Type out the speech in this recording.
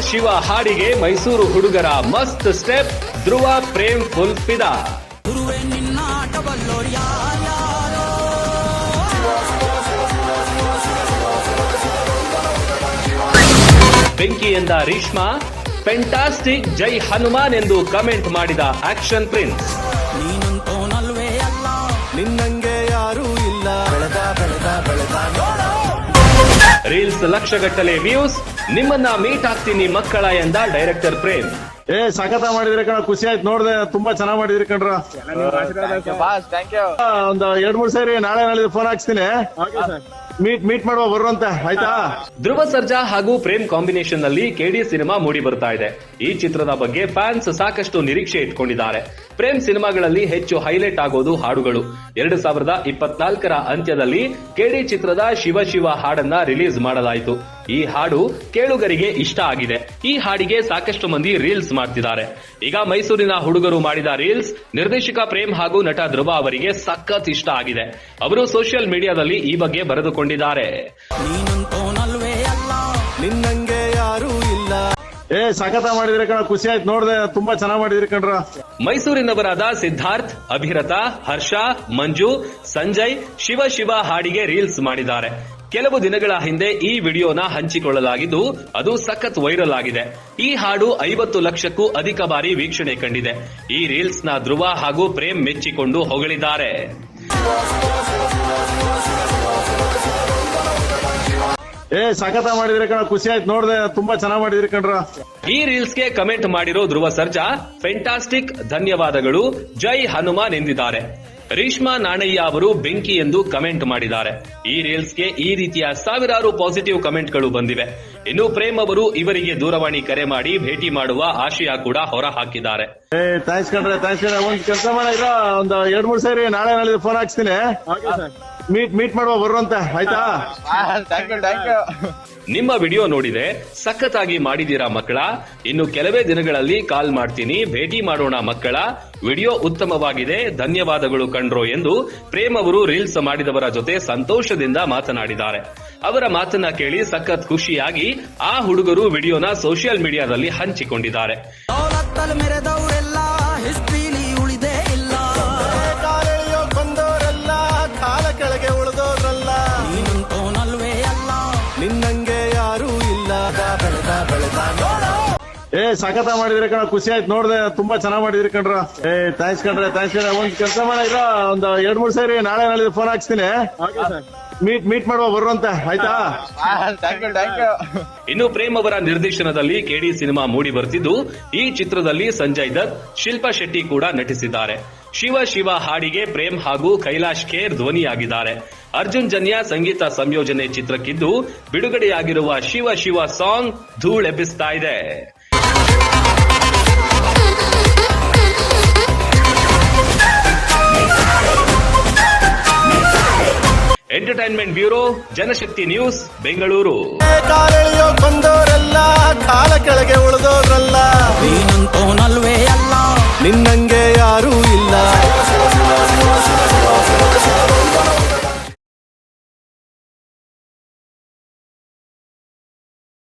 ಶಿವ ಹಾಡಿಗೆ ಮೈಸೂರು ಹುಡುಗರ ಮಸ್ತ್ ಸ್ಟೆಪ್ ಧ್ರುವ ಪ್ರೇಮ್ ಫುಲ್ ಫಿದಾ ಬೆಂಕಿ ಎಂದ ರೀಶ್ಮಾ ಫೆಂಟಾಸ್ಟಿಕ್ ಜೈ ಹನುಮಾನ್ ಎಂದು ಕಮೆಂಟ್ ಮಾಡಿದ ಆಕ್ಷನ್ ಪ್ರಿನ್ಸ್. ರೀಲ್ಸ್ ಲಕ್ಷಗಟ್ಟಲೆ ವ್ಯೂಸ್ ನಿಮ್ಮನ್ನ ಮೀಟ್ ಆಗ್ತೀನಿ ಮಕ್ಕಳ ಎಂದ ಡೈರೆಕ್ಟರ್ ಪ್ರೇಮ್. ಏ ಸಖತ ಮಾಡಿದ್ರೆ ಕಣ ಖುಷಿ ಆಯ್ತು ನೋಡ್ದೆ ತುಂಬಾ ಚೆನ್ನಾಗ್ ಮಾಡಿದ್ರಿ ಕಣ್ರ. ಆ, ಒಂದ್ ಎರಡ್ ಮೂರ್ ಸಾರಿ ನಾಳೆ ನಾಳೆ ಫೋನ್ ಹಾಕ್ಸ್ತೀನಿ. ಮೀಟ್ ಮೀಟ್ ಮಾಡುವ ಬರುವಂತ, ಆಯ್ತಾ? ಧ್ರುವ ಸರ್ಜಾ ಹಾಗೂ ಪ್ರೇಮ್ ಕಾಂಬಿನೇಷನ್ನಲ್ಲಿ ಕೆಡಿ ಸಿನಿಮಾ ಮೂಡಿ ಬರ್ತಾ ಇದೆ. ಈ ಚಿತ್ರದ ಬಗ್ಗೆ ಫ್ಯಾನ್ಸ್ ಸಾಕಷ್ಟು ನಿರೀಕ್ಷೆ ಇಟ್ಕೊಂಡಿದ್ದಾರೆ. ಪ್ರೇಮ್ ಸಿನಿಮಾಗಳಲ್ಲಿ ಹೆಚ್ಚು ಹೈಲೈಟ್ ಆಗೋದು ಹಾಡುಗಳು. ಎರಡು ಸಾವಿರದ ಇಪ್ಪತ್ನಾಲ್ಕರ ಅಂತ್ಯದಲ್ಲಿ ಕೆಡಿ ಚಿತ್ರದ ಶಿವ ಶಿವ ಹಾಡನ್ನ ರಿಲೀಸ್ ಮಾಡಲಾಯಿತು. ಈ ಹಾಡು ಕೇಳುಗರಿಗೆ ಇಷ್ಟ ಆಗಿದೆ. ಈ ಹಾಡಿಗೆ ಸಾಕಷ್ಟು ಮಂದಿ ರೀಲ್ಸ್ ಮಾಡ್ತಿದ್ದಾರೆ. ಈಗ ಮೈಸೂರಿನ ಹುಡುಗರು ಮಾಡಿದ ರೀಲ್ಸ್ ನಿರ್ದೇಶಕ ಪ್ರೇಮ್ ಹಾಗೂ ನಟ ಧ್ರುವ ಅವರಿಗೆ ಸಖತ್ ಇಷ್ಟ ಆಗಿದೆ. ಅವರು ಸೋಷಿಯಲ್ ಮೀಡಿಯಾದಲ್ಲಿ ಈ ಬಗ್ಗೆ ಬರೆದುಕೊಂಡಿದ್ದಾರೆ. ನೀನಂತೋನಲ್ವೇ ಅಲ್ಲ ನಿನ್ನಂಗೆ ಯಾರೂ ಇಲ್ಲ. ಏ ಸಖತ ಮಾಡಿದ್ರೆ ಕಣ ಖುಷಿ ಆಯ್ತು ನೋಡ್ದೆ ತುಂಬಾ ಚೆನ್ನಾಗಿ ಮಾಡಿದ್ರೆ ಕಣ್ರ. ಮೈಸೂರಿನವರಾದ ಸಿದ್ಧಾರ್ಥ್ ಅಭಿರತ ಹರ್ಷ ಮಂಜು ಸಂಜಯ್ ಶಿವ ಶಿವ ಹಾಡಿಗೆ ರೀಲ್ಸ್ ಮಾಡಿದ್ದಾರೆ. ಕೆಲವು ದಿನಗಳ ಹಿಂದೆ ಈ ವಿಡಿಯೋನ ಹಂಚಿಕೊಳ್ಳಲಾಗಿದ್ದು ಅದು ಸಖತ್ ವೈರಲ್ ಆಗಿದೆ. ಈ ಹಾಡು ಐವತ್ತು ಲಕ್ಷಕ್ಕೂ ಅಧಿಕ ಬಾರಿ ವೀಕ್ಷಣೆ ಕಂಡಿದೆ. ಈ ರೀಲ್ಸ್ನ ಧ್ರುವ ಹಾಗೂ ಪ್ರೇಮ್ ಮೆಚ್ಚಿಕೊಂಡು ಹೊಗಳಿದ್ದಾರೆ. ಏ ಸಖತ ಮಾಡಿದ್ರಿ ಕಣ ಖುಷಿ ಆಯ್ತು ನೋಡ್ದೆ ತುಂಬಾ ಚೆನ್ನಾಗಿ ಮಾಡಿದ್ರಿ ಕಣ್ರ. ಈ ರೀಲ್ಸ್ಗೆ ಕಮೆಂಟ್ ಮಾಡಿರೋ ಧ್ರುವ ಸರ್ಜಾ ಫೆಂಟಾಸ್ಟಿಕ್ ಧನ್ಯವಾದಗಳು ಜೈ ಹನುಮಾನ್ ಎಂದಿದ್ದಾರೆ. ರೀಶ್ಮಾ ನಾಣಯ್ಯ ಅವರು ಬೆಂಕಿ ಎಂದು ಕಮೆಂಟ್ ಮಾಡಿದ್ದಾರೆ. ಈ ರೀಲ್ಸ್ಗೆ ಈ ರೀತಿಯ ಸಾವಿರಾರು ಪಾಸಿಟಿವ್ ಕಮೆಂಟ್ಗಳು ಬಂದಿವೆ. ಇನ್ನು ಪ್ರೇಮ್ ಅವರು ಇವರಿಗೆ ದೂರವಾಣಿ ಕರೆ ಮಾಡಿ ಭೇಟಿ ಮಾಡುವ ಆಶಯ ಕೂಡ ಹೊರ ಹಾಕಿದ್ದಾರೆ ಒಂದ್ ಕೆಲಸ ಮಾಡಿದ್ರ ಒಂದ್ ಎರಡ್ ಮೂರ್ ಸೇರಿ ನಾಳೆ ನಾಳೆ ಫೋನ್ ಹಾಕ್ಸ್ತೀನಿ. ಮೀಟ್ ಮೀಟ್ ಮಾಡುವ ಬರುವಂತ ಆಯ್ತಾ? ನಿಮ್ಮ ವಿಡಿಯೋ ನೋಡಿದೆ ಸಖತ್ತಾಗಿ ಮಾಡಿದೀರಾ ಮಕ್ಕಳ? ಇನ್ನು ಕೆಲವೇ ದಿನಗಳಲ್ಲಿ ಕಾಲ್ ಮಾಡ್ತೀನಿ, ಭೇಟಿ ಮಾಡೋಣ ಮಕ್ಕಳ. ವಿಡಿಯೋ ಉತ್ತಮವಾಗಿದೆ, ಧನ್ಯವಾದಗಳು ಕಂಡ್ರೋ ಎಂದು ಪ್ರೇಮ್ ಅವರು ರೀಲ್ಸ್ ಮಾಡಿದವರ ಜೊತೆ ಸಂತೋಷದಿಂದ ಮಾತನಾಡಿದ್ದಾರೆ. ಅವರ ಮಾತನ್ನ ಕೇಳಿ ಸಖತ್ ಖುಷಿಯಾಗಿ ಆ ಹುಡುಗರು ವಿಡಿಯೋನ ಸೋಷಿಯಲ್ ಮೀಡಿಯಾದಲ್ಲಿ ಹಂಚಿಕೊಂಡಿದ್ದಾರೆ. ಸಖತ ಮಾಡಿದ್ರೆ ಕಣ ಖುಷಿ ಆಯ್ತು ನೋಡ್ದೆ ತುಂಬಾ ಚೆನ್ನಾಗ್ ಮಾಡಿದ್ರಿ ಕಣ್ರ. ಏ ಥ್ಯಾಂಕ್ಸ್ ಕಣ್ರೆ ಥ್ಯಾಂಕ್ಸ್ ಕಣ್ರೆ. ಒಂದ್ ಕೆಲಸ ಮಾಡಿದ್ರ ಒಂದ್ ಎರಡ್ ಮೂರ್ ಸಾರಿ ನಾಳೆ ನಾಳೆ ಫೋನ್ ಹಾಕ್ಸ್ತೀನಿ. ಮೀಟ್ ಮೀಟ್ ಮಾಡುವ ಬರುವಂತ ಆಯ್ತಾ? ಇನ್ನು ಪ್ರೇಮ್ ಅವರ ನಿರ್ದೇಶನದಲ್ಲಿ ಕೆಡಿ ಸಿನಿಮಾ ಮೂಡಿ ಬರ್ತಿದ್ದು. ಈ ಚಿತ್ರದಲ್ಲಿ ಸಂಜಯ್ ದತ್ ಶಿಲ್ಪಾ ಶೆಟ್ಟಿ ಕೂಡ ನಟಿಸಿದ್ದಾರೆ. ಶಿವ ಶಿವ ಹಾಡಿಗೆ ಪ್ರೇಮ್ ಹಾಗೂ ಕೈಲಾಶ್ ಖೇರ್ ಧ್ವನಿಯಾಗಿದ್ದಾರೆ. ಅರ್ಜುನ್ ಜನ್ಯ ಸಂಗೀತ ಸಂಯೋಜನೆ ಚಿತ್ರಕ್ಕಿದ್ದು ಬಿಡುಗಡೆಯಾಗಿರುವ ಶಿವ ಶಿವ ಸಾಂಗ್ ಧೂಳೆಬ್ಬಿಸ್ತಾ ಇದೆ. Entertainment bureau Janashakti news Bengaluru ಕಾಲ ಕೆಳಗೆ